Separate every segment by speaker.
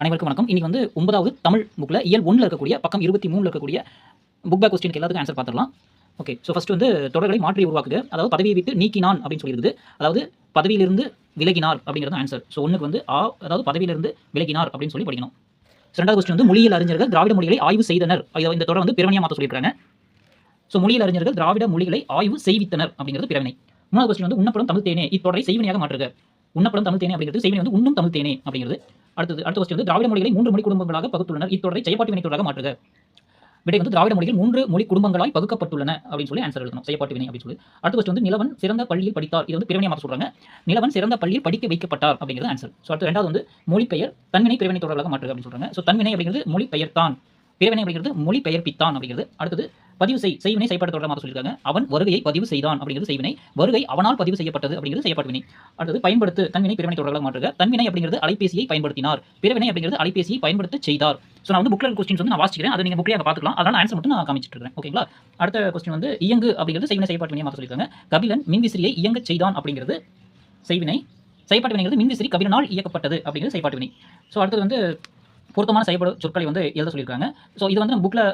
Speaker 1: அனைவருக்கும் வணக்கம். இன்னைக்கு வந்து ஒன்பதாவது தமிழ் புக்கில் இயல் ஒன்றில் இருக்கக்கூடிய பக்கம் இருபத்தி மூணில் இருக்கக்கூடிய புக் பேக் கொஸ்டினுக்கு எல்லாத்துக்கும் ஆன்சர் பார்த்துடலாம். ஓகே ஸோ ஃபஸ்ட் வந்து தொடர்களை மாற்றி உருவாக்குது அதாவது பதவியை விட்டு நீக்கினான் அப்படின்னு சொல்லியிருக்குது அதாவது பதவியிலிருந்து விலகினார் அப்படிங்கிறது ஆன்சர் ஸோ ஒன்றுக்கு வந்து ஆ அதாவது பதவியிலிருந்து விலகினார் அப்படின்னு சொல்லி படிக்கணும். ரெண்டாவது கொஸ்டின் வந்து மொழியியல் அறிஞர்கள் திராவிட மொழிகளை ஆய்வு செய்தனர். இந்த தொடர் வந்து பிறவனியாக மாற்ற சொல்லியிருக்காங்க ஸோ மொழியியல் அறிஞர்கள் திராவிட மொழிகளை ஆய்வு செய்வித்தனர் அப்படிங்கிறது பிறவினை மூணாவது கொஸ்டின் வந்து உண்ணப்படும் தமிழ் தேனே இத்தொடரை செய்வினையாக மாற்றுக. உண்ணப்படும் தமிழ் தேனே அப்படிங்கிறது செய்வினை வந்து உண்ணும் தமிழ் தேனே அப்படிங்கிறது அடுத்தது அடுத்த கொஸ்டின் வந்து திராவிட மொழிகளை மூன்று மொழி குடும்பங்களாக பகுத்துள்ளனர். இத்தொடரை செய்யப்பாட்டு வினைத்தொடராக மாற்றுக. விடை வந்து திராவிட மொழிகள் மூன்று மொழி குடும்பங்களாய் பகுக்கப்பட்டுள்ளன அப்படின்னு சொல்லி ஆன்சர் எழுதணும். செய்யப்பாட்டு வினை அப்படின்னு சொல்லி. அடுத்த கொஸ்டின் வந்து நிலவன் சிறந்த பள்ளியில் படித்தார். இது வந்து பிறவினை மாற்ற சொல்றாங்க. நிலவன் சிறந்த பள்ளியில் படிக்க வைக்கப்பட்டார் அப்படிங்கிறது ஆன்சர் ஸோ அடுத்து ரெண்டாவது வந்து மொழிப்பெயர் தன்வினை பிரிவினை தொடர்களாக மாற்றுக அப்படின்னு சொல்றாங்க. ஸோ தன்வினை அப்படிங்கிறது மொழிபெயர் தான் பிறவினை அப்படிங்கிறது மொழி பெயர்ப்பித்தான் அப்படிங்கிறது. அடுத்தது பதிவு செய் செய்வினை செய்யப்பட்ட தொடர்பாக மாற்ற சொல்லியிருக்காங்க. அவன் வருகையை பதிவு செய்தான் அப்படிங்கிறது செய்வினை. வருகை அவனால் பதிவு செய்யப்பட்டது அப்படிங்கிறது செய்யப்பட்ட வினை அடுத்தது பயன்படுத்து தன்வினை பிறவினை தொடர்பாக மாற்றுக. தன்வினை அப்படிங்கிறது அலைபேசியை பயன்படுத்தினார். பிறவினை அப்படிங்கிறது அலைபேசியை பயன்படுத்த செய்தார். ஸோ நான் வந்து புக்கில் கொஸ்டின்ஸ் வந்து நான் வாசிக்கிறேன். அதை நீங்கள் புக்கில் பார்த்துக்கலாம். அதனால் ஆன்சர் மட்டும் நான் காமிச்சிட்டு இருக்கேன் ஓகேங்களா அடுத்த கொஸ்டின் வந்து இயங்கு அப்படிங்கிறது செய்வினை செய்யப்பட்ட மாற்ற சொல்லியிருக்காங்க. கபிலன் மின்விசிறியை இயங்க செய்தான் அப்படிங்கிறது செய்வினை. செய்யப்பட்ட வினைங்கிறது மின்விசிறி கபிலனால் இயக்கப்பட்டது அப்படிங்கிறது செய்யப்பட்ட வினை ஸோ அடுத்தது வந்து பொருத்தமான செயல்பட சொற்களை வந்து எழுத சொல்லியிருக்காங்க. ஸோ இது வந்து நம்ம புக்கில்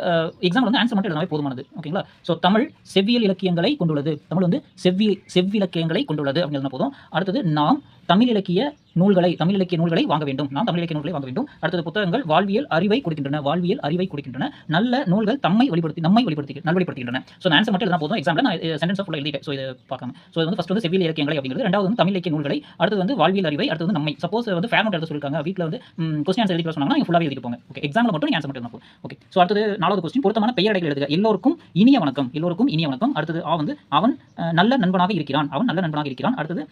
Speaker 1: எக்ஸாம்பிள் வந்து ஆன்சர் மட்டும் எழுதாவே போதுமானது. ஓகேங்களா ஸோ தமிழ் செவ்வியல் இலக்கியங்களை கொண்டுள்ளது. தமிழ் வந்து செவ்வி செவ்விலக்கியங்களை கொண்டுள்ளது அப்படின்னு போதும். அடுத்தது நாம் தமிழ் இலக்கிய நூல்களை தமிழ் இலக்கிய நூல்களை வாங்க வேண்டும். நாம் தமிழ் இலக்கிய நூல்களை வாங்க வேண்டும். அடுத்தது புத்தகங்கள் வாழ்வியல் அறிவை கொடுக்கின்றன. வாழ்வியல் அறிவை கொடுக்கின்றன. நல்ல நூல்கள் தம்மை வெளிப்படுத்தி நம்மை வெளிப்படுத்தி நல்வழிப்படுத்துகின்றன ஸோ ஆன்சர் மட்டும் எழுதினா போதும். எக்ஸாம்பிள் நான் சென்டென்ஸ் ஃபுல்லாக எழுதிட்டேன். ஸோ இதை பார்க்காம. ஸோ இது வந்து ஃபஸ்ட் வந்து செவ்வியல் இலக்கியங்களை அப்படிங்கிறது. ரெண்டாவது வந்து தமிழ் இலக்கிய நூல்களை. அடுத்தது வந்து வாழ்வியல் அறிவை அடுத்தது வந்து நம்மை. சப்போஸ் வந்து ஃபேர் நோட் எழுத வீட்டில் வந்து கொஸ்டின் ஆன்சர் எழுதி சொன்னாங்கன்னா நீங்கள் ஃபுல்லாக எழுதி போங்க. ஓகே எக்ஸாமில் மட்டும் ஆன்சர் மட்டும் எழுதணும் ஓகே ஸோ அடுத்தது நாலாவது கொஸ்டின் பொருத்தமான பெயரடைகள் எழுதுக. எல்லோருக்கும் இனிய வணக்கம். எல்லோருக்கும் இனிய வணக்கம். அடுத்தது ஆ வந்து அவன் நல்ல நண்பனாக இருக்கிறான். அவன் நல்ல நண்பனாக இருக்கிறான். அடுத்தது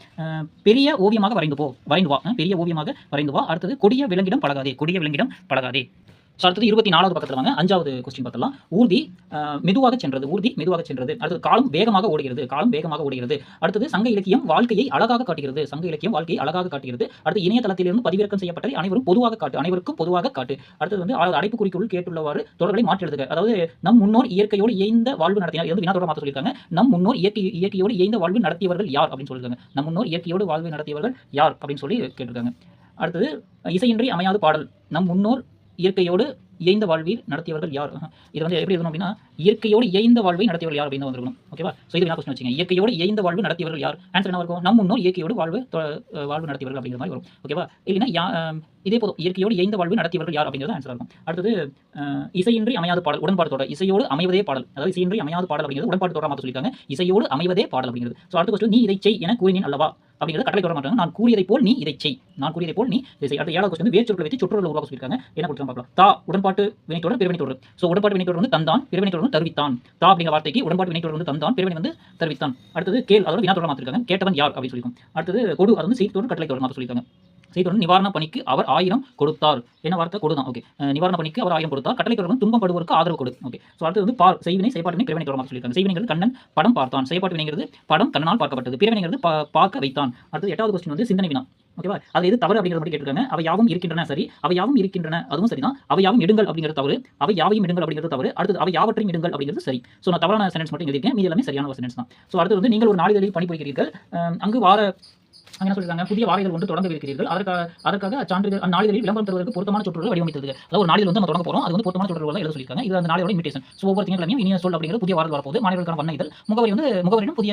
Speaker 1: பெரிய ஓவியமாக வரைந்து போ வரைந்து வா பெரிய ஓவியமாக வரைந்து வா. அடுத்தது கொடிய விலங்கிடம் பழகாதே கொடிய விலங்கிடம் பழகாதே. ஸோ அடுத்தது இருபத்தி நாலாவது பக்கத்தில் வாங்க. அஞ்சாவது கொஸ்டின் பார்த்தலாம் ஊர்தி மெதுவாக சென்றது ஊர்தி மெதுவாக சென்றது. அடுத்தது காலம் வேகமாக ஓடுகிறது காலம் வேகமாக ஓடுகிறது. அடுத்தது சங்க இலக்கியம் வாழ்க்கையை அழகாக காட்டுகிறது சங்க இலக்கியம் வாழ்க்கையை அழகாக காட்டுகிறது. அடுத்து இணையதளத்திலிருந்து பதிவிறக்கம் செய்யப்பட்டதை அனைவரும் பொதுவாக காட்டு அனைவருக்கும் பொதுவாக காட்டு. அடுத்தது வந்து அடைப்பு குறிக்குள் கேட்டுள்ளவாறு தொடர்களை மாற்றி எழுதுக அதாவது நம் முன்னோர் இயற்கையோடு இயைந்த வாழ்வு நடத்தினார். வந்து வினாத்தோட மாற்ற சொல்லியிருக்காங்க. நம் முன்னோர் இயற்கை இயற்கையோடு இயந்த வாழ்வு நடத்தியவர்கள் யார் அப்படின்னு சொல்லியிருக்காங்க. நம் முன்னோர் இயற்கையோடு வாழ்வு நடத்தியவர்கள் யார் அப்படின்னு சொல்லி கேட்டிருக்காங்க. அடுத்தது இசையின்றி அமையாத பாடல். நம் முன்னோர் இயற்கையோடு இயைந்த வாழ்வில் நடத்தியவர்கள் யார்? இது வந்து எப்படி இருக்கணும் அப்படின்னா இயற்கையோடு இயைந்த வாழ்வை நடத்தியவர்கள் யார் அப்படின்னு வந்துருக்கணும். ஓகேவா ஸோ இது வினா கொஸ்டின் வச்சுங்க? இயற்கையோடு இயைந்த வாழ்வு நடத்தியவர்கள் யார்? ஆன்சர் என்ன இருக்கும் நம்ம முன்னோர் இயற்கையோடு வாழ்வு வாழ்வு நடத்தியவர்கள் அப்படிங்கிற மாதிரி வரும். ஓகேவா இல்லைன்னா இதே போதும். இயற்கையோடு இயைந்த வாழ்வு நடத்தியவர்கள் யார் அப்படிங்கிறது ஆன்சர் இருக்கும். அடுத்தது இசையின்றி அமையாத பாடல் உடன்பாடு இசையோடு அமைவதே பாடல். அதாவது இசையின்றி அமையாத பாடல் அப்படிங்கிறது உடன்பாடு தொடர மாற்ற சொல்லியிருக்காங்க. இசையோடு அமைவதே பாடல் அப்படிங்கிறது. ஸோ அடுத்த கொஸ்டின் நீ இதை செய் என கூறினேன் அல்லவா? அப்படிங்கிறது கட்டளை தொடர மாட்டாங்க நான் கூறியதை போல் நீ இதை செய். நான் கூறியதை போல் நீ இதை செய். அடுத்த ஏழாவது கொஸ்டின் வேறு சொற்களை வச்சு சுற்றுலா உருவாக்க சொல்லியிருக்காங்க. என்ன கொடுத்து பார்க்கலாம்? தா உடன்பாடு உடன்பாட்டு வினைத்தொடர் பிரிவினை தொடர். ஸோ உடன்பாட்டு வினைத்தொடர் வந்து தந்தான் பிரிவினை தொடர் வந்து தருவித்தான். தா அப்படிங்கிற வார்த்தைக்கு உடன்பாட்டு வினைத்தொடர் வந்து தந்தான் பிரிவினை வந்து தருவித்தான். அடுத்தது கேள் அதோட தொடர் மாற்றிருக்காங்க கேட்டவன் யார் அப்படின்னு சொல்லியிருக்கோம் அடுத்தது கொடு அது வந்து செய்தித்தொடர் கட்டளை தொடர் மாற்ற சொல்லியிருக்காங்க. செய்தித்தொடர் நிவாரண பணிக்கு அவர் ஆயிரம் கொடுத்தார் என்ன வார்த்தை கொடுதான். ஓகே நிவாரண பணிக்கு அவர் ஆயிரம் கொடுத்தார். கட்டளை தொடர்ந்து துன்பப்படுவோருக்கு ஆதரவு கொடு. ஓகே ஸோ அடுத்து வந்து பார் செய்வினை செயற்பாட்டினை வினை பிறவினை சொல்லியிருக்காங்க. செய்வினைங்கிறது கண்ணன் படம் பார்த்தான். செயற்பாட்டு வினைங்கிறது படம் கண்ணனால் பார்க்கப்பட்டது. பிறவினைங்கிறது பார்க்க வைத்தான். அடுத்து எட்டாவது கொஸ்டின் வந்து சிந்தனை வினா. ஓகேவா அது எது தவறு அப்படிங்கிறது மட்டும் கேட்டிருக்காங்க. அவை யாவும் இருக்கின்றன. சரி. அவை யாவும் இருக்கின்றன. அதுவும் சரிதான். அவை யாவும் இடுங்கள் அப்படிங்கிறது தவறு. அவை யாவையும் இடுங்கள் அப்படிங்கிறது தவறு. அடுத்து அவை யாவற்றையும் இடுங்கள் அப்படிங்கிறது சரி. ஸோ நான் தவறான சென்டென்ஸ் மட்டும் எழுதியிருக்கேன். மீதி எல்லாமே சரியான ஒரு சென்டென்ஸ் தான். ஸோ அடுத்து வந்து நீங்கள் ஒரு நாளிதழில் பணிபுரிகிறீர்கள். அங்கு வார என்ன சொல்லிருக்காங்க. புதிய வாரிகள் ஒன்று தொடங்கவிருக்கிறீர்கள். அதற்காக அதற்காக சான்றிதழ் அந்நாளிதழில் விளம்பரம் தருவதற்கு பொருத்தமான சொற்றொடர்கள் வடிவமைத்தது. அதாவது ஒரு நாளில் வந்து நம்ம தொடங்க போறோம். அது வந்து பொருத்தமான சொற்றொடர்கள் எழுத சொல்லியிருக்காங்க. இது அந்த நாளிலோட இன்விடேஷன் ஸோ ஒவ்வொரு திங்கட்கிழமையும் இனிய சொல் அப்படிங்கிற புதிய வாரம் வரப்போது மாணவர்களுக்கான வண்ண இதழ் முகவரி வந்து முகவரியும் புதிய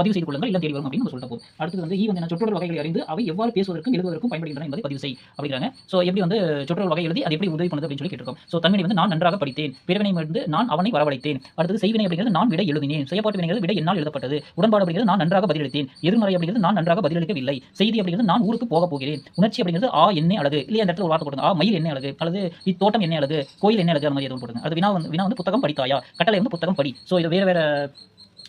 Speaker 1: பதிவு செய்து கொள்ளுங்கள். இல்லை தேடி வரும் அப்படின்னு நம்ம சொல்லிட்டு போகுது அடுத்து வந்து ஈ வந்து என்ன சொற்றொடர் வகைகளை அறிந்து அவை எவ்வாறு பேசுவதற்கும் எழுதுவதற்கும் பயன்படுகின்றன என்பதை பதிவு செய் அப்படிங்கிறாங்க. ஸோ எப்படி வந்து சொற்றொடர் வகை எழுதி அது எப்படி உதவி பண்ணுது அப்படின்னு சொல்லி கேட்டிருக்கோம். ஸோ தன்மை வந்து நான் நன்றாக படித்தேன். பிறவினை வந்து நான் அவனை வரவழைத்தேன். அடுத்தது செய்வினை அப்படிங்கிறது நான் விட எழுதினேன். செய்யப்பாட்டு வினைங்கிறது விட என்னால் எழுதப்பட்டது. உடன்பாடு அப்படிங்கிறது நான் நன்றாக பதிலளித்தேன். எதிர்மறை அப்படிங்கிறது நான் நன்றாக பதிலளிக்க பதிலளிக்கவில்லை செய்தி அப்படிங்கிறது நான் ஊருக்கு போக போகிறேன். உணர்ச்சி அப்படிங்கிறது ஆ என்ன அழகு? இல்லையா அந்த இடத்துல ஒரு வார்த்தை போடுங்க. ஆ மயில் என்ன அழகு? அல்லது இத்தோட்டம் என்ன அழகு? கோயில் என்ன அழகு? அந்த மாதிரி எதுவும் போடுங்க. அது வினா வந்து வினா வந்து புத்தகம் படித்தாயா? கட்டளை வந்து புத்தகம் படி. ஸோ இது வேறு வேற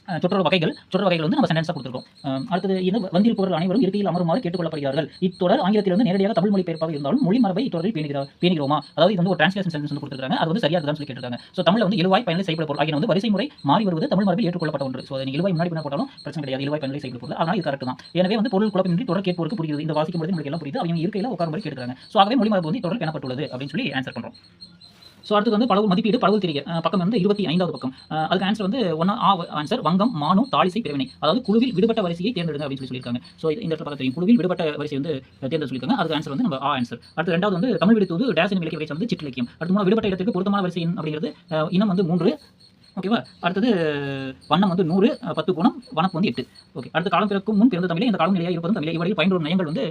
Speaker 1: அஹ், வகைகள் சொற்றொடர் வகைகள் வந்து நம்ம சென்டென்ஸாக கொடுத்துருக்கோம். அடுத்தது இந்த வந்தில் பொருள் அனைவரும் இருக்கையில் அமருமாறு கேட்டுக்கொள்ளப்படுகிறார்கள். இத்தொடர் ஆங்கிலத்திலிருந்து நேரடியாக தமிழ் மொழி பெயர்ப்பாக இருந்தாலும் மொழி மரபை இத்தொடரில் பேணுகிறார் பேணுகிறோமா? அதாவது இது வந்து ஒரு டிரான்ஸ்லேஷன் சென்டென்ஸ் வந்து கொடுத்துருக்காங்க. அது வந்து சரியாக தான் சொல்லி கேட்டுருக்காங்க. ஸோ தமிழ் வந்து இழுவாய் பயனில் செய்யப்பட பொருள். ஆகிய வந்து வரிசை முறை மாறி வருவது தமிழ் மரபில் ஏற்றுக்கொள்ளப்பட்ட ஒன்று. ஸோ அதை இழுவாய் முன்னாடி பண்ண போட்டாலும் பிரச்சனை கிடையாது. இழுவாய் பயனில் செய்யப்பட பொருள். ஆனால் இது கரெக்ட் தான். எனவே வந்து பொருள் குழப்பமின்றி தொடர் கேட்போருக்கு புரியுது இந்த வாசிக்கும் பொழுது உங்களுக்கு எல்லாம் புரியுது. அவங்க இருக்கையில் உட்காரும்படி கேட்டுருக்காங்க ஸோ ஆகவே மொழி மரபு வந்து தொடர் பெறப்பட்டுள்ளது அப்படின்னு சொல்லி ஆன்சர் பண்ணுறோம் ஸோ அடுத்து வந்து படகு மதிப்பீடு படகு திரிய பக்கம் வந்து இருபத்தி ஐந்தாவது பக்கம். அதுக்கு ஆன்சர் வந்து ஒன்னா ஆ ஆன்சர் வங்கம் மானு தாலிசை பிரிவினை அதாவது குழுவில் விடுபட்ட வரிசையை தேர்ந்தெடுங்க அப்படின்னு சொல்லி சொல்லியிருக்காங்க. ஸோ இந்த இடத்துல தெரியும். குழுவில் விடுபட்ட வரிசை வந்து தேர்ந்தெடுத்து சொல்லியிருக்காங்க. அதுக்கு ஆன்சர் வந்து நம்ம ஆ ஆன்சர் அடுத்து ரெண்டாவது வந்து தமிழ் விடுத்தூது டேஸ் இலக்கிய வரிசை வந்து சிற்றிலக்கியம். அடுத்து மூணு விடுபட்ட இடத்துக்கு பொருத்தமான வரிசை அப்படிங்கிறது இனம் வந்து மூன்று. ஓகேவா அடுத்தது வண்ணம் வந்து நூறு பத்து குணம் வனப்பு வந்து எட்டு. ஓகே அடுத்த காலம் பிறக்கும் முன் பிறந்த தமிழே இந்த காலம் நிலையாக இருப்பதும் தமிழே. இவரையில் பயன்படும் நயங்கள் வந்து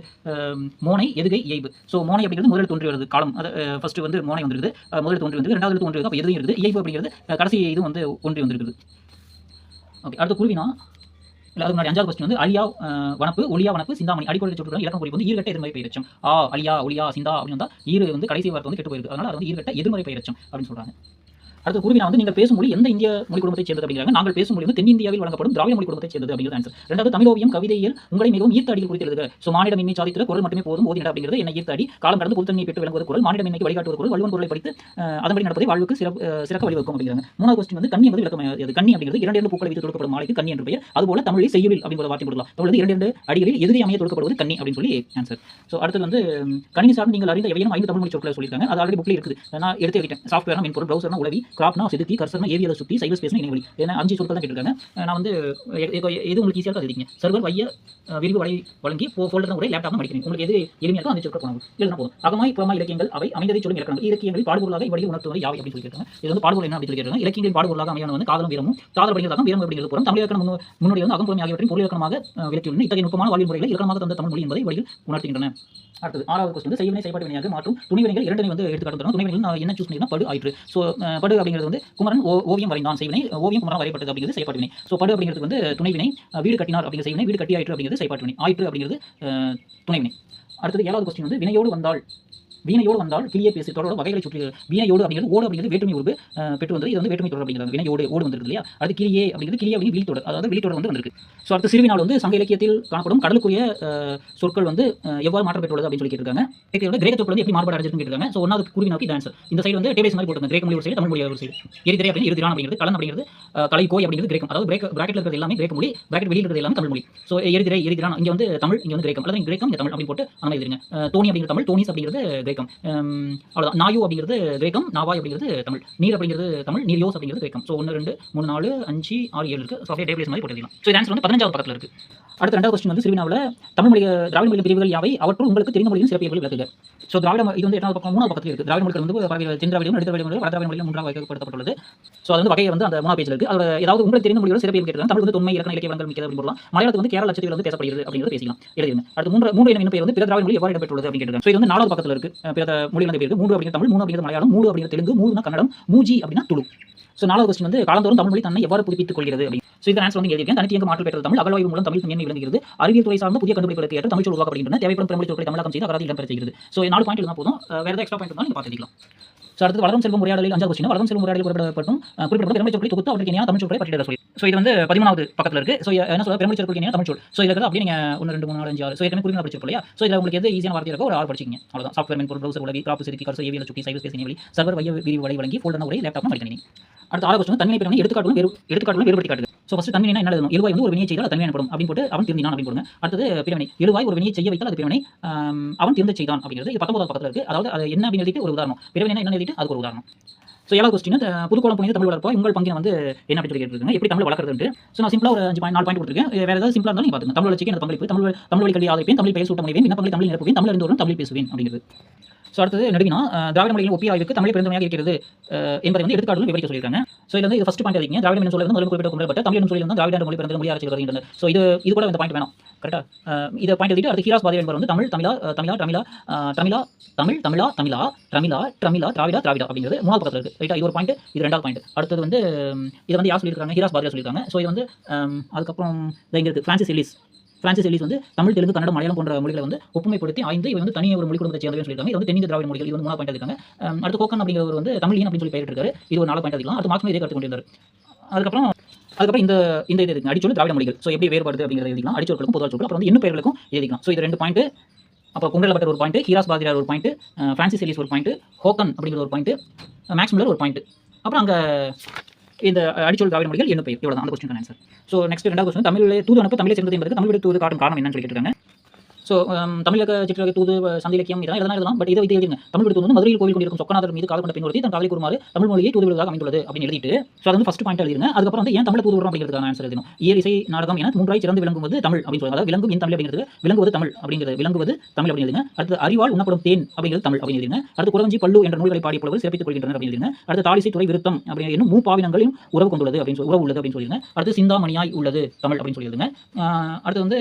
Speaker 1: மோனை எதுகை இயைபு. ஸோ மோனை அப்படிங்கிறது முதலில் தோன்றி வருது காலம். அது ஃபர்ஸ்ட் வந்து மோனை வந்துருக்குது. அஹ், முதலில் தோன்றி வந்து ரெண்டாவது தோன்றி வருது அப்போ எதுவும் இருக்குது. இயைபு அப்படிங்கிறது கடைசி இது வந்து ஒன்றி வந்திருக்குது. ஓகே அடுத்து குருவினா இல்லை அதுக்கு முன்னாடி அஞ்சாவது கொஸ்டின் வந்து அழியா வனப்பு ஒளியா வனப்பு சிந்தாமணி. அடிக்கொலை சொல்லிருக்காங்க இலக்கம் குறிப்பு வந்து ஈர்கட்ட எதிர்மறை பயிரச்சம். ஆ அழியா ஒளியா சிந்தா அப்படின்னு வந்தால் ஈரு வந்து கடைசி வார்த்தை வந்து கெட்டு போயிருக்கு. அதனால் அது வந்து ஈர்கட்ட எதிர்மறை பயிரச்சம் அப்படின்னு சொல்கிறாங்க அடுத்து குருவினா வந்து நீங்கள் பேசும் மொழி எந்த இந்திய மொழி குடும்பத்தை சேர்ந்தது அப்படிங்கிறாங்க. நாங்கள் பேசும் மொழி வந்து தென்னிந்தியாவில் வழங்கப்படும் திராவிட மொழி குடும்பத்தை சேர்ந்தது அப்படிங்கிறது ஆன்சர் ரெண்டாவது தமிழோவியம் கவிதையில் உங்களை மிகவும் ஈர்த்த அடியில் குறித்து எழுதுக ஸோ மானிடமின்மை சாதித்திர குரல் மட்டுமே போதும் ஓதினட அப்படிங்கிறது என்ன ஈர்த்த அடி. காலம் கடந்து புத்தன்மையை பெற்று விளங்குவது குரல் மானிடமின்மைக்கு வழிகாட்டுவது குரல் வள்ளுவன் குரலை படித்து அதன்படி நடப்பதை வாழ்வுக்கு சிறப்பு சிறக்க வழிவகுக்கும் அப்படிங்கிறாங்க. மூணாவது கொஸ்டின் வந்து கண்ணி என்பது விளக்கம் அது கண்ணி அப்படிங்கிறது இரண்டு இரண்டு பூக்களை வைத்து தொடுக்கப்படும் மாலைக்கு கண்ணி என்று பெயர். அதுபோல தமிழில் செய்யுளில் அப்படிங்கிற வார்த்தை கொடுக்கலாம் தமிழ் இரண்டு இரண்டு அடிகளில் எதிரி அமைய தொடுக்கப்படுவது கண்ணி அப்படின்னு சொல்லி ஆன்சர் ஸோ அடுத்தது வந்து கணினி சார்ந்து நீங்கள் அறிந்த எவையும் ஐந்து தமிழ் மொழி சொற்களை சொல்லியிருக்காங்க. அது ஆல்ரெடி புக்கில் இருக்குது. நான் எடுத்து வைக்கிட்டேன் சாஃப்ட்வேர் மென்பொருள் ப்ரௌசர்னா உதவி கிராப்னா செதுக்கி கர்சர்னா ஏவியலை சுற்றி சைபர் ஸ்பேஸ்னா இணைவழி ஏன்னா அஞ்சு சொற்கள் தான் கேட்டிருக்காங்க. நான் வந்து எது உங்களுக்கு ஈஸியாக எழுதிங்க சர்வர் வைய விரிவு வலை வழங்கி ஃபோல்டர் உடைய லேப்டாப் படிக்கிறீங்க உங்களுக்கு எது எளிமையாக இருக்கோ அந்த சொற்கள் போனது இல்லைனா போதும். அகமாய் புறமாய் இலக்கியங்கள் அவை அமைந்ததை சொல்லும் இலக்கணங்கள். இலக்கியங்களில் பாடுபொருளாக இவ்வழி உணர்த்துவது யாவை அப்படின்னு சொல்லி கேட்டாங்க இது வந்து பாடுபொருள் என்ன அப்படின்னு சொல்லியிருக்காங்க கேட்டாங்க இலக்கியங்களில் பாடுபொருளாக அமையான வந்து காதலும் வீரமும் காதல் படிக்கிறதாக வீரம் அப்படிங்கிறது போகிறோம் தமிழ் இலக்கணம் முன்னு- வந்து அகம்புறமை ஆகியவற்றின் பொருள் இலக்கணமாக அஹ், விளக்கியுள்ளன. இத்தகைய நுட்பமான வாழ்வு முறைகளை இலக்கணமாக தந்த தமிழ் மொழி என்பதை வழியில் உணர்த்துகின்றன. அடுத்தது ஆறாவது கொஸ்டின் வந்து செய்வினை செயல்பாட்டு வினையாக மாற்றும் துணிவினைகள் இரண்டனை வந்து எடுத்துக்காட்டு துணிவினைகள் நான் என்ன சூஸ் பண்ணினா படு ஆயிற்று. ஸோ படு அப்படிங்கிறது வந்து குமரன் ஓவியம் வரைந்தான் செய்வினை. ஓவியம் குமரன் வரையப்பட்டது அப்படிங்கிறது செயல்பாட்டு வினை ஸோ படு அப்படிங்கிறது வந்து துணைவினை. வீடு கட்டினார் அப்படிங்கிற செய்வினை. வீடு கட்டி ஆயிற்று அப்படிங்கிறது செயல்பாட்டு வினை ஆயிற்று அப்படிங்கிறது துணைவினை. அடுத்தது ஏழாவது கொஸ்டின் வந்து வினையோடு வந்தால் வீணையோடு வந்தால் கிளியே பேசி தொடரோட வகைகளை சுற்றி வீணையோடு அப்படிங்கிறது ஓடு அப்படிங்கிறது வேற்றுமை உருவு பெற்று வந்தது இது வந்து வேற்றுமை தொடர் அப்படிங்கிறது. வினையோடு ஓடு வந்திருக்கு இல்லையா? அது கிளியே அப்படிங்கிறது கிளியே அப்படின்னு விழித்தொடர் அதாவது விழித்தொடர் வந்து வந்திருக்கு. ஸோ அடுத்து சிறுவினால் வந்து சங்க இலக்கியத்தில் காணப்படும் கடலுக்குரிய சொற்கள் வந்து எவ்வாறு மாற்றம் பெற்றுள்ளது அப்படின்னு சொல்லி கேட்டிருக்காங்க. கிரேக்க சொற்கள் வந்து எப்படி மாறுபாடு அடைஞ்சிருக்குன்னு கேட்டிருக்காங்க. ஸோ ஒன்றாவது குருவினாக்கு நோக்கி ஆன்சர் இந்த சைடு வந்து டேபிள்ஸ் மாதிரி போட்டுருங்க கிரேக்க மொழி ஒரு சைடு தமிழ் மொழி ஒரு சைடு எரிதிரை அப்படின்னு எரிதிரான் அப்படிங்கிறது கலன் அப்படிங்கிறது கலை கோய் அப்படிங்கிறது கிரேக்கம். அதாவது பிரேக் பிராக்கெட்ல இருக்கிறது எல்லாமே கிரேக்க மொழி பிராக்கெட் வெளியில் இருக்கிறது எல்லாமே தமிழ் மொழி. ஸோ எரிதிரை எரிதிரான் இங்கே வந்து தமிழ் இங்கே வந்து கிரேக்கம். அல்லது கிரேக்கம் இங்க தமிழ் அப்படின்னு போட்டு அந்த மாதிரி தோனி அப்படிங்கிற தமிழ் டோனிஸ் அப்படிங்கிறது கிரேக்கம். அவ்வளோதான் நாயு அப்படிங்கிறது கிரேக்கம் நாவாய் அப்படிங்கிறது தமிழ். நீர் அப்படிங்கிறது தமிழ் நீர் யோஸ் அப்படிங்கிறது கிரேக்கம். ஸோ ஒன்று ரெண்டு மூணு நாலு அஞ்சு ஆறு ஏழு இருக்குது ஸோ அப்படியே டேபிள்ஸ் மாதிரி போட்டுக்கலாம் ஸோ இது ஆன்சர் வந்து பதினஞ்சாவது பக்கத்தில் இருக்குது அடுத்த ரெண்டாவது கொஸ்டின் வந்து சிறுவினாவில் தமிழ் மொழி திராவிட மொழி பிரிவுகள் யாவை? அவற்றுள் உங்களுக்கு தெரிந்த மொழியின் சிறப்பியல்களை விளக்குக. ஸோ திராவிட இது வந்து எட்டாவது பக்கம் மூணாவது பக்கத்தில் இருக்குது திராவிட மொழிகள் வந்து பரவி தென்திராவிடம் நடுத்திராவிட மொழி வடதிராவிட மொழியில் மூன்றாக வகைப்படுத்தப்பட்டுள்ளது ஸோ அது வந்து வகையை வந்து அந்த மூணாவது பேஜில் இருக்குது அதில் ஏதாவது உங்களுக்கு தெரிந்த மொழியோட சிறப்பியல் கேட்டிருக்காங்க தமிழ் வந்து தொன்மை இலக்கண இலக்கிய வளங்கள் மிக்கது அப்படின்னு போடலாம் மலையாளத்துக்கு வந்து கேரள லட்சத்தில் வந்து பேசப்படுகிறது அப்படிங்கிறது பேசிக்கலாம். எழுதிருங்க. அடுத்து மூன்று மூன்று என்ன பேர் வந்து பிற திராவிட மொழி எவ்வாறு இடம்பெற்றுள்ளது அப்படின்னு கேட்டிருக்காங்க. ஸோ இது வந்து நாலாவது பக்கத்தில் இருக்குது பிற மொழிகள் வந்து பேருக்கு மூன்று அப்படிங்கிறது தமிழ் மூணு அப்படிங்கிற மலையாளம் மூணு அப்படிங்கிற தெலுங்கு மூணுனா கன்னடம் மூஜி அப்படின்னா துளு. ஸோ நாலாவது கொஸ்டின் வந்து காலந்தோறும் தமிழ் மொழி தன்னை எவ்வாறு புதுப்பித்துக் கொள்கிறது அப்படின்னு. ஸோ இந்த ஆன்சர் வந்து எழுதியிருக்கேன் தனித்தியங்க மாற்றம் பெற்றது தமிழ் அகழ்வாய்வு மூலம் தமிழ் மேன்மை விளங்குகிறது. அறிவியல் துறை சார்ந்த புதிய கண்டுபிடிப்புகளுக்கு ஏற்ற தமிழ் சொல் உருவாக்கப்படுகின்றன. தேவைப்படும் பிறமொழி சொற்களை தமிழகம் செய்து அகராதி இடம்பெற செய்கிறது. ஸோ நாலு பாயிண்ட் இருந்தால் போதும். வேறு வேற எக்ஸ்ட்ரா பாயிண்ட் இருந்தாலும் நீங்கள் பார்த்துக்கலாம் ஸோ அடுத்து வளரும் செல்வம் உரையாடலில் அஞ்சாவது கொஸ்டின் வளரும் செல்வம் உரையாடலில் குறிப்பிடப்பட்டும் அஹ் பெருமை சொற்களை தொகுத்து அவற்றுக்கு இணையான தமிழ் சொற்களை பட்டியலிட சொல்லி. ஸோ இது வந்து பதிமூணாவது பக்கத்தில் இருக்கு. ஸோ என்ன சொல்ல பெருமை சொற்கள் இணையான தமிழ் சொல் ஸோ இதில் அப்படியே நீங்கள் ஒன்று ரெண்டு மூணு நாலு அஞ்சு ஆறு. ஸோ ஏற்கனவே குறிப்பிட படிச்சிருக்கோம் இல்லையா? ஸோ இதில் உங்களுக்கு எது ஈஸியான வார்த்தை இருக்கோ ஒரு ஆறு படிச்சிங்க அவ்வளோதான் சாஃப்ட்வேர் மென்பொருள் ப்ரௌசர் உலகி கிராப்பு செதுக்கி கரசு ஏவியல் சுட்டி சைபர் ஸ்பேஸ் நிலை சர்வர் வைய விரிவு வலை வழங்கி ஃபோல்டர் உரை லேப்டாப் மடிக்கணி அடுத்து ஆறு கொஸ்டின் தன்மை பெருமை எடுத்துக்காட்டுகளும் வேறு எடுத்துக்காட்டுடன் வேறுபடுத்தி காட்டுது. ஸோ ஃபஸ்ட் தன்மைனா என்ன எழுதணும்? எழுவாய் வந்து ஒரு வினையை செய்தால் அது தன்மை எனப்படும் அப்படின்னு போட்டு அவன் திருந்தினான் அப்படின்னு போடுங்க. அடுத்தது பிரிவினை எழுவாய் ஒரு வினையை செய்ய வைத்தால் அது பிரிவினை அவன் திருந்த செய்தான் அப்படிங்கிறது பத்தொன்பதாவது பக்கத்தில் இருக்கு. அதாவது அது என்ன அப்படின்னு எழுதிட்டு ஒரு உதாரணம். பிரிவினை என்ன எழுதிட்டு அதுக்கு ஒரு உதாரணம். ஸோ ஏழாவது கொஸ்டின் புதுக்கோளம் புனித தமிழ் வளர்ப்பா உங்கள் பங்கு வந்து என்ன அப்படி சொல்லி எப்படி தமிழ் வளர்க்குறது ஸோ நான் சிம்பிளாக ஒரு அஞ்சு பாயிண்ட் நாலு பாயிண்ட் கொடுத்துருக்கேன். வேறு ஏதாவது சிம்பிளாக இருந்தாலும் நீங்கள் பார்த்துங்க தமிழ் வளர்ச்சிக்கு எனது பங்களிப்பு தமிழ் தமிழ் வழி கல்வி ஆதரிப்பேன் தமிழ் பெயர் சூட்ட முடிவேன் விண்ணப்பங்களை தமிழ் நிரப்புவேன் தமிழ் தமிழ் பேசுவேன் அப்படிங்கிறது. ஸோ அடுத்தது நடுவினா திராவிட மொழிகளின் ஒப்பிய ஆய்வுக்கு தமிழ் பிறந்தமையாக இருக்கிறது என்பதை வந்து எடுத்துக்காட்டுகள் விவரிக்க சொல்லியிருக்காங்க. ஸோ இது வந்து இது ஃபஸ்ட் பாயிண்ட் அதிகம் திராவிட மொழி சொல்ல வந்து முதல் குறிப்பிட்ட கொண்டப்பட்ட தமிழ் சொல்லி வந்து திராவிட மொழி பிறந்த மொழியாக அரசியல் ஸோ இது இது கூட இந்த பாயிண்ட் வேணும். கரெக்டாக இதை பாயிண்ட் எழுதிட்டு அடுத்து ஹீராஸ் பாதி என்பவர் வந்து தமிழ் தமிழா தமிழா தமிழா தமிழா தமிழ் தமிழா தமிழா தமிழா தமிழா திராவிடா திராவிடா அப்படிங்கிறது மூணாவது பக்கத்தில் இருக்குது ரைட்டா இது ஒரு பாயிண்ட் இது ரெண்டாவது பாயிண்ட் அடுத்தது வந்து இது இதை வந்து யார் சொல்லியிருக்காங்க? ஹீராஸ் பாதியா சொல்லியிருக்காங்க. ஸோ இது வந்து அதுக்கப்புறம் இங்கே இருக்குது ஃப்ரான்சிஸ் எலிஸ் பிரான்சிஸ் எலிஸ் வந்து தமிழ் தெலுங்கு கன்னடம் மலையாளம் போன்ற மொழிகளை வந்து ஒப்புமைப்படுத்தி ஐந்து இவை வந்து தனியாக ஒரு மொழி குடும்பத்தை சேர்ந்தவங்க சொல்லியிருக்காங்க. இது வந்து தென்னிந்திய திராவிட மொழிகள். இது வந்து மூணு பாயிண்ட் இருக்காங்க அடுத்து கோக்கன் அப்படிங்கிறவர் வந்து தமிழியன் அப்படின்னு சொல்லி பெயரிட்டிருக்காரு இது ஒரு நாலு பாயிண்ட் அதிகம் அடுத்து மார்க்ஸ் இதே கருத்து கொண்டிருந்தார். அதுக்கப்புறம் அதுக்கப்புறம் இந்த இந்த இது இருக்கு. அடிச்சொல் திராவிட மொழிகள். ஸோ எப்படி வேறுபடுது அப்படிங்கிறத எழுதிக்கலாம். அடிச்சொற்களுக்கும் பொதுவாக சொற்கள் அப்புறம் வந்து இன்னும் பெயர்களுக்கும் எழுதிக்கலாம். ஸோ இது ரெண்டு பாயிண்ட் அப்போ குண்டல பட்டர் ஒரு பாயிண்ட் ஹீராஸ் பாதிரியார் ஒரு பாயிண்ட் ஃப்ரான்சிஸ் எலிஸ் ஒரு பாயிண்ட் ஹோக்கன் அப்படிங்கிற ஒரு பாயிண்ட் மேக்ஸ் மில்லர் ஒரு பாயிண்ட் அப்புறம் அங்கே இந்த அடிச்சொல் திராவிட மொழிகள் என்ன பெயர்? இவ்வளோ அந்த கொஸ்டின் ஆன்சர் ஸோ நெக்ஸ்ட் ரெண்டாவது கொஸ்டின் தமிழில் தூது அனுப்ப தமிழை சேர்ந்தது என்பதற்கு தமிழ் தூது காட்டும் காரணம் என்னன்னு சொல்லிட்டு இருக்காங்க. ஸோ um, தமிழக சிற்றக தூது அஹ், இலக்கியம் இதெல்லாம் எழுதலாம் எழுதலாம். பட் இதை வைத்து எழுதிங்க தமிழ் விடுத்து வந்து மதுரையில் கோவில் கொண்டிருக்கும் சொக்கநாதர் மீது கால் கொண்ட பின்வருத்தி தன் காலை கூறுமாறு தமிழ் மொழியை தூது விடுவதாக அமைந்துள்ளது அப்படின்னு எழுதிட்டு ஸோ அது வந்து ஃபஸ்ட் பாயிண்ட் எழுதிருங்க அதுக்கப்புறம் வந்து ஏன் தமிழ் தூது விடுறோம் அப்படிங்கிறதுக்கான ஆன்சர் எழுதணும். இயல் இசை நாடகம் என மூன்றாய் சிறந்து விளங்குவது தமிழ் அப்படின்னு சொல்லுவாங்க. அதாவது விளங்கும் என் தமிழ் அப்படிங்கிறது விளங்குவது தமிழ் அப்படிங்கிறது விளங்குவது தமிழ் அப்படின்னு எழுதுங்க. அடுத்து அறிவால் உண்ணப்படும் தேன் அப்படிங்கிறது தமிழ் அப்படின்னு எழுதுங்க அடுத்து குறவஞ்சி பல்லு என்ற நூல்களை பாடிய புலவர் சிறப்பித்துக் கொள்கின்றனர் அப்படின்னு எழுதுங்க அடுத்து தாலிசை துறை விருத்தம் அப்படின்னு என்று மூ பாவினங்களையும் உறவு கொண்டுள்ளது அப்படின்னு சொல்லி உறவு உள்ளது அப்படின்னு சொல்லிடுங்க. அடுத்து சிந்தாமணியாய் உள்ளது தமிழ் அப்படின்னு சொல்லி அடுத்து வந்து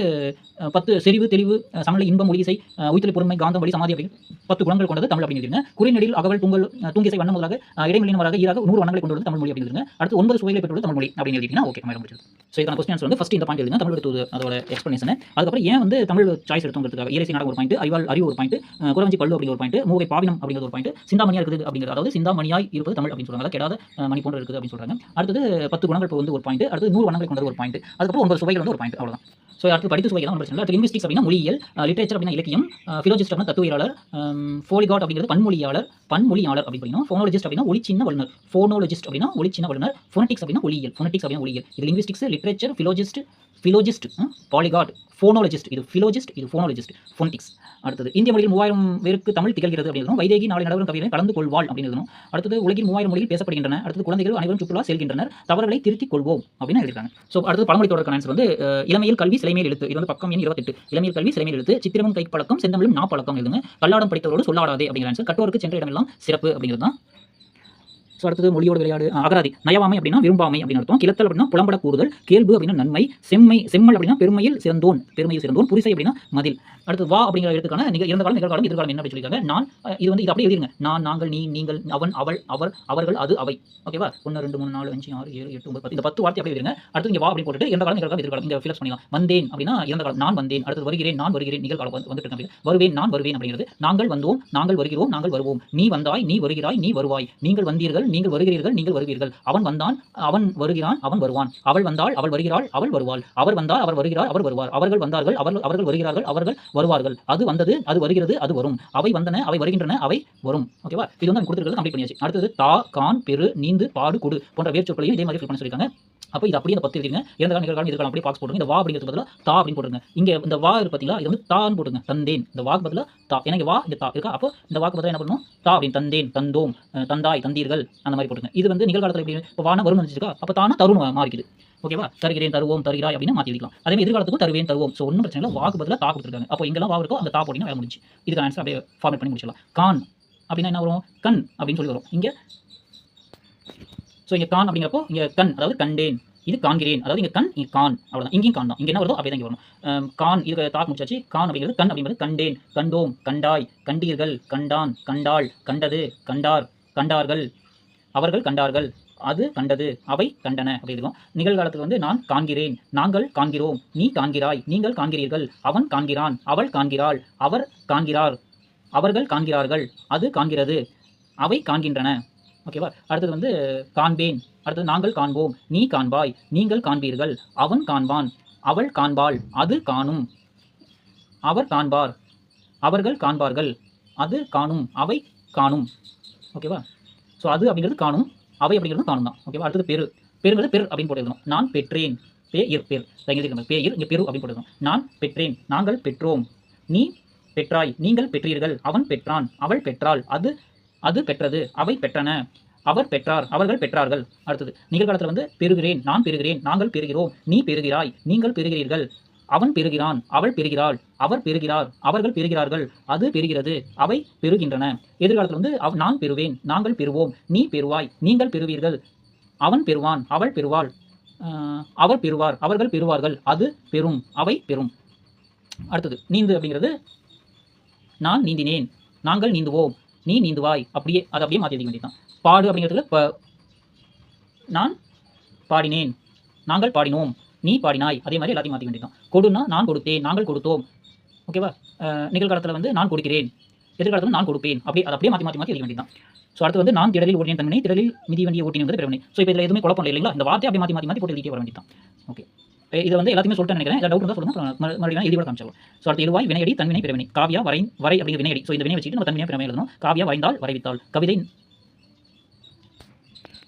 Speaker 1: பத்து செறிவு தெளிவு சமநிலை இன்பம் ஒளிசை அஹ், பொறுமை காந்தம் வழி சமாதி அப்படின்னு பத்து குணங்கள் கொண்டது தமிழ் அப்படின்னு குறிநெடில் அகவல் பொங்கல் தூங்கிசை வண்ணம் முதலாக அஹ், இடைமொழியின் வராக ஈராக நூறு வண்ணங்களை கொண்டுள்ளது தமிழ் மொழி அப்படின்னு அடுத்து ஒன்பது சுவைகளை பெற்றுள்ளது தமிழ் மொழி அப்படின்னு எழுதிட்டீங்கன்னா ஓகே மேடம் முடிச்சது ஸோ இதுக்கான கொஸ்டின்ஸ் வந்து ஃபஸ்ட் இந்த பாயிண்ட் எழுதுங்க தமிழ் எடுத்து அதோட எக்ஸ்பிளேஷன் அதுக்கப்புறம் ஏன் வந்து தமிழ் சாய்ஸ் எடுத்துங்கிறதுக்காக இயற்கை நாடகம் ஒரு பாயிண்ட் அறிவால் அறிவு ஒரு பாயிண்ட் குறவஞ்சி பல்லு அப்படிங்கிற ஒரு பாயிண்ட் மூவை பாவினம் அப்படிங்கிற ஒரு பாயிண்ட் சிந்தாமணியாக இருக்குது அப்படிங்கிறது அதாவது சிந்தாமணியாய் இருப்பது தமிழ் அப்படின்னு சொல்றாங்க. கெடாத மணி போன்ற இருக்குது அப்படின்னு சொல்றாங்க. அடுத்தது பத்து குணங்கள் வந்து ஒரு பாயிண்ட் அடுத்து நூறு வண்ணங்கள் கொண்டது ஒரு பாயிண்ட் அதுக்கப்புறம் ஒன்பது சுவைகள் வந்து ஒரு பாயிண்ட் அவ்வளோதான் ஸோ அடுத்து படித்து சுவைகள் தான் பிரச்சனை இல்லை அடுத்து லிங்குஸ்டிக்ஸ் அப்படின்னா மொழியியல் லிட்ரேச்சர் அப்படின்னா இலக்கியம். ஃபிலோஜிஸ்ட் அப்படின்னா தத்துவியலாளர் ஃபோலிகாட் அப்படிங்கிறது பன்மொழியாளர் பன்மொழியாளர் அப்படின்னு படிக்கணும் ஃபோனோலஜிஸ்ட் அப்படின்னா ஒளி சின்ன வல்லுநர். ஃபோனோலஜிஸ்ட் அப்படின்னா ஒளி சின்ன வல்லுநர். ஃபோனட்டிக்ஸ் அப்படின்னா ஒளியியல். ஃபோனட்டிக்ஸ் அப்படின்னா ஒளியியல். இது லிங்குஸ்டிக்ஸ் லிட்ரேச்சர் ஃபிலோஜிஸ்ட் ஃபிலோஜிஸ்ட் பாலிகாட் ஃபோனோலஜிஸ்ட் இது ஃபிலோஜிஸ்ட் இது ஃபோனோலஜிஸ்ட் ஃபோனட்டிக்ஸ் அடுத்தது இந்திய மொழியில் மூவாயிரம் பேருக்கு தமிழ் திகழ்கிறது அப்படின்னு வைதேகி நாளை நடவரும் கவிதை கலந்து கொள்வாள் அப்படின்னு எழுதணும். அடுத்தது உலகில் மூவாயிரம் மொழியில் பேசப்படுகின்றன. அடுத்தது குழந்தைகள் அனைவரும் சுற்றுலா செல்கின்றனர். தவறுகளை திருத்திக் கொள்வோம் அப்படின்னு எழுதிருக்காங்க ஸோ அடுத்து பழமொழி தொடர்க்கான ஆன்சர் வந்து இளமையில் கல்வி சிலைமையில் எழுத்து. இது வந்து பக்கம் எண் இருபத்தெட்டு. இளமையில் கல்வி சிலைமையில் எழுத்து சித்திரமும் கைப்பழக்கம் செந்தமிழும் நா பழக்கம் எழுதுங்க. கல்லாடம் படித்தவரோடு சொல்லாடாதே அப்படிங்கிற ஆன்சர் கட்டோருக்கு சென்ற இடமெல்லாம் சிறப்பு அப்படிங்கிறது தான் ஸோ அடுத்தது மொழியோட விளையாடு அகராதி நயவாமை அப்படின்னா விரும்பாமை அப்படின்னு அர்த்தம். கிளத்தல் அப்படின்னா புலம்பட கூறுதல் கேள்வு அப்படின்னா நன்மை செம்மை செம்மல் அப்படின்னா பெருமையில் சிறந்தோன் பெருமையில் சிறந்தோன் புரிசை அப்படின்னா மதில். அடுத்து வா அப்படிங்கிற எழுத்துக்கான நிக இறந்த காலம் நிகழ்காலம் எதிர்காலம் என்ன அப்படின்னு சொல்லியிருக்காங்க? நான் இது வந்து இது அப்படியே எழுதிருங்க நான் நாங்கள் நீ நீங்கள் அவன் அவள் அவர் அவர்கள் அது அவை. ஓகேவா ஒன்று ரெண்டு மூணு நாலு அஞ்சு ஆறு ஏழு எட்டு ஒன்பது பத்து. இந்த பத்து வார்த்தை அப்படியே எழுதிருங்க அடுத்து இங்கே வா அப்படின்னு போட்டு இறந்த காலம் நிகழ்காலம் எதிர்காலம் இங்கே ஃபில்ஸ் பண்ணிக்கலாம் வந்தேன் அப்படின்னா இறந்த காலம் நான் வந்தேன். அடுத்து வருகிறேன் நான் வருகிறேன் நிகழ்காலம் வந்து வந்துட்டு இருக்கேன் வருவேன் நான் வருவேன் அப்படிங்கிறது. நாங்கள் வந்தோம் நாங்கள் வருகிறோம் நாங்கள் வருவோம். நீ வந்தாய் நீ வருகிறாய் நீ வருவாய். நீங்கள் வந்தீர்கள் நீங்கள் வருகிறீர்கள் நீங்கள் வருவீர்கள். அவன் வந்தான் அவன் வருகிறான் அவன் வருவான். அவள் வந்தாள் அவள் வருகிறாள் அவள் வருவாள். அவர் வந்தால் அவர் வருகிறார் அவர் வருவார். அவர்கள் வந்தார்கள் அவர்கள் அவர்கள் வருகிறார்கள் அவர்கள் வருவார்கள். அது வந்தது அது வருகிறது அது வரும். அவை வந்தன அவை வருகின்றன அவை வரும். ஓகேவா இது வந்து கொடுத்துருக்கிறது கம்ப்ளீட் பண்ணியாச்சு. அடுத்தது தா கான் பெரு நீந்து பாடு குடு போன்ற வேர்ச்சொற்களையும் இதே மாதிரி ஃபில் பண்ண சொல்லியிருக்காங்க. அப்போ இது அப்படியே அந்த பத்து எழுதிங்க இறந்த காலம் நிகழ்காலம் இருக்கலாம் அப்படியே பாக்ஸ் போடுங்க. இந்த வா அப்படிங்கிறது பதிலாக தா அப்படின்னு போட்டுருங்க. இங்கே இந்த வா இருக்கு பார்த்தீங்களா இது வந்து தான்னு போட்டுங்க தந்தேன். இந்த வாக்கு பதிலாக தா. எனக்கு வா இந்த தா இருக்கா? அப்போ இந்த வாக்கு பதிலாக என்ன பண்ணணும்? தா அப்படின்னு தந்தேன் தந்தோம் தந்தாய் தந்தீர்கள் அந்த மாதிரி போட்டுங்க இது வந்து நிகழ்காலத்தில் எப்படி இப்போ வான வரும் வந்துச்சுக்கா அப்போ தானா தருணம் மாறிக்குது. ஓகேவா தருகிறேன் தருவோம் தருகிறாய் அப்படின்னு மாற்றி எழுதிக்கலாம். அதே மாதிரி எதிர்காலத்துக்கும் தருவேன் தருவோம். ஸோ ஒன்றும் பிரச்சனை இல்லை. வாக்கு பதிலாக தா கொடுத்துருக்காங்க. அப்போ எங்கெல்லாம் வா இருக்கோ அந்த தா போட்டிங்கன்னா வேலை முடிஞ்சு இதுக்கு ஆன்சர் அப்படியே ஃபார்மேட் பண்ணி முடிச்சிடலாம். கான் அப்படின்னா என்ன வரும்? கண் அப்படின்னு சொல்லி வரும். இங்கே ஸோ இங்கே கான் அப்படிங்கிறப்போ இங்கே கண் அதாவது கண்டேன். இது காண்கிறேன். அதாவது இங்கே கண் இங்கே கான். அவ்வளோதான் இங்கேயும் கான் தான். இங்கே என்ன வருதோ அப்படியே தான் இங்கே வரும் கான் இது தாக்கு முடிச்சாச்சு. கான் அப்படிங்கிறது கண் அப்படிங்கிறது கண்டேன். கண்டோம் கண்டாய் கண்டீர்கள் கண்டான் கண்டாள் கண்டது கண்டார் கண்டார்கள். அவர்கள் கண்டார்கள். அது கண்டது. அவை கண்டன. அப்படி இருக்கும். நிகழ்காலத்துக்கு வந்து நான் காண்கிறேன். நாங்கள் காண்கிறோம். நீ காண்கிறாய். நீங்கள் காண்கிறீர்கள். அவன் காண்கிறான். அவள் காண்கிறாள். அவர் காண்கிறார். அவர்கள் காண்கிறார்கள். அது காண்கிறது. அவை காண்கின்றன. ஓகேவா அடுத்தது வந்து காண்பேன். அடுத்தது நாங்கள் காண்போம். நீ காண்பாய். நீங்கள் காண்பீர்கள். அவன் காண்பான். அவள் காண்பாள். அது காணும். அவர் காண்பார். அவர்கள் காண்பார்கள். அது காணும். அவை காணும். ஓகேவா ஸோ அது அப்படிங்கிறது காணும். அவை அப்படிங்கிறது காணும் தான். ஓகேவா அடுத்தது பெரு. பெருங்கிறது பெரு அப்படின்னு போட்டு நான் பெற்றேன். பே பேர். இங்கே பே இர் இங்கே பெரு அப்படின்னு போட்டு நான் பெற்றேன். நாங்கள் பெற்றோம். நீ பெற்றாய். நீங்கள் பெற்றீர்கள். அவன் பெற்றான். அவள் பெற்றாள். அது அது பெற்றது அவை பெற்றன. அவர் பெற்றார் அவர்கள் பெற்றார்கள். அடுத்தது நிகழ்காலத்தில் வந்து பெறுகிறேன் நான் பெறுகிறேன் நாங்கள் பெறுகிறோம் நீ பெறுகிறாய் நீங்கள் பெறுகிறீர்கள். அவன் பெறுகிறான் அவள் பெறுகிறாள் அவர் பெறுகிறார் அவர்கள் பெறுகிறார்கள் அது பெறுகிறது அவை பெறுகின்றன. எதிர்காலத்தில் வந்து அவ் நான் பெறுவேன் நாங்கள் பெறுவோம் நீ பெறுவாய் நீங்கள் பெறுவீர்கள். அவன் பெறுவான் அவள் பெறுவாள். அவர் பெறுவார் அவர்கள் பெறுவார்கள் அது பெறும் அவை பெறும். அடுத்தது நீந்து அப்படிங்கிறது நான் நீந்தினேன் நாங்கள் நீந்துவோம் நீ நீந்துவாய். அப்படியே அதை அப்படியே மாற்றி எழுதிக்க வேண்டியதுதான். பாடு அப்படிங்கிறதுல ப நான் பாடினேன். நாங்கள் பாடினோம். நீ பாடினாய். அதே மாதிரி எல்லாத்தையும் மாற்றிக்க வேண்டியதான் கொடுனா நான் கொடுத்தேன். நாங்கள் கொடுத்தோம். ஓகேவா? நிகழ்காலத்தில் வந்து நான் கொடுக்கிறேன். எதிர்காலத்தில் நான் கொடுப்பேன். அப்படியே அதை அப்படியே மாற்றி மாற்றி மாற்றி எழுத வேண்டியதான் ஸோ அடுத்து வந்து நான் திடலில் ஓட்டினேன் தன்மை திடலில் மிதி வண்டியை ஓட்டினது பிறவனை ஸோ இப்போ இதில் எதுவுமே குழப்பம் இல்லை இல்லைங்களா? இந்த வார்த்தை அப்படியே மாற்றி மாற்றி மாற்றி போட்டு எழுதிட்டே வர வேண்டியதான் ஓகே இதை வந்து எல்லாத்தையுமே சொல்லிட்டு நினைக்கிறேன். ஏதாவது டவுட் இருந்தால் சொல்லுங்க. மறுபடியும் எழுதி கூட காமிச்சிடலாம். ஸோ அடுத்து எழுவாய் வினையடி தன்வினை பிறவினை. காவியா வரை வரை அப்படிங்கிற வினையடி ஸோ இந்த வினை வச்சுட்டு நம்ம தன்வினை பிறவை எழுதணும். காவியா வரைந்தால் வரைவித்தாள் கவிதை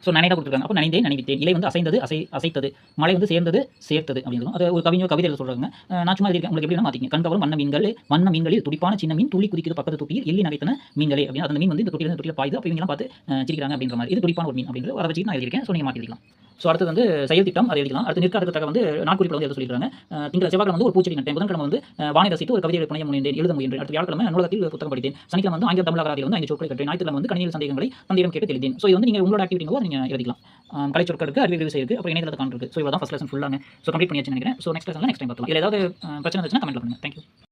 Speaker 1: ஸோ நனைதா கொடுத்துருக்காங்க? அப்போ நனைந்தேன் நினைவித்தேன். இலை வந்து அசைந்தது அசை அசைத்தது. மழை வந்து சேர்ந்தது சேர்த்தது அப்படின்னு அது ஒரு கவிஞர் கவிதையில் சொல்கிறாங்க நான் சும்மா இருக்கேன் உங்களுக்கு எப்படி மாற்றிங்க கண்கவரும் வண்ண மீன்கள் வண்ண மீன்களில் துடிப்பான சின்ன மீன் துளி குதிக்குது பக்கத்து தொட்டியில் எள்ளி நகைத்தன மீன்களே அப்படின்னு. அந்த மீன் வந்து இந்த தொட்டியில் இந்த தொட்டியில் அப்போ இவங்கலாம் பார்த்து சிரிக்கிறாங்க அப்படின்ற மாதிரி. இது துடிப்பான ஒரு மீன் அப்படின்னு அதை வச்சு நான் எழுதியிருக்கேன். ஸோ நீங்கள் மாற்றிக்கலாம் ஸோ அடுத்து வந்து செயல் திட்டம் அதை எழுதிக்கலாம். அடுத்து நிற்காததுக்காக வந்து நாட்குறிப்பில் வந்து எழுத சொல்லியிருக்காங்க. அஹ், திங்கள் செவ்வாய்க்கிழமை வந்து ஒரு பூச்செடி நட்டேன். புதன்கிழமை வந்து வானை ரசித்து ஒரு கவிதை புனைய முனைந்தேன் எழுத முயன்றேன். அடுத்து வியாழக்கிழமை நூலகத்தில் புத்தகம் படித்தேன். சனிக்கிழமை வந்து ஆங்கில தமிழ் அகராதியில் வந்து ஐந்து சொற்களை கற்றேன். ஞாயிற்றுக்கிழமை வந்து கணினியில் சந்தேகங்களை தந்தையிடம் கேட்டு தெரிந்தேன் ஸோ இது வந்து நீங்கள் உங்களோட ஆக்டிவிட்டிங்கோ நீங்கள் எழுதிக்கலாம். கலை சொற்கள் இருக்குது அறிவு இருக்குது அப்புறம் இணையதளத்தை காண்றது ஸோ இவ்வளோ தான் ஃபஸ்ட் லெசன் ஃபுல்லாங்க ஸோ கம்ப்ளீட் பண்ணியாச்சு நினைக்கிறேன். ஸோ நெக்ஸ்ட் லெசனில் நெக்ஸ்ட் டைம் பார்க்கலாம் இல்லை ஏதாவது பிரச்சனை இருந்துச்சுன்னா கமெண்ட் பண்ணுங்கள் தேங்க்யூ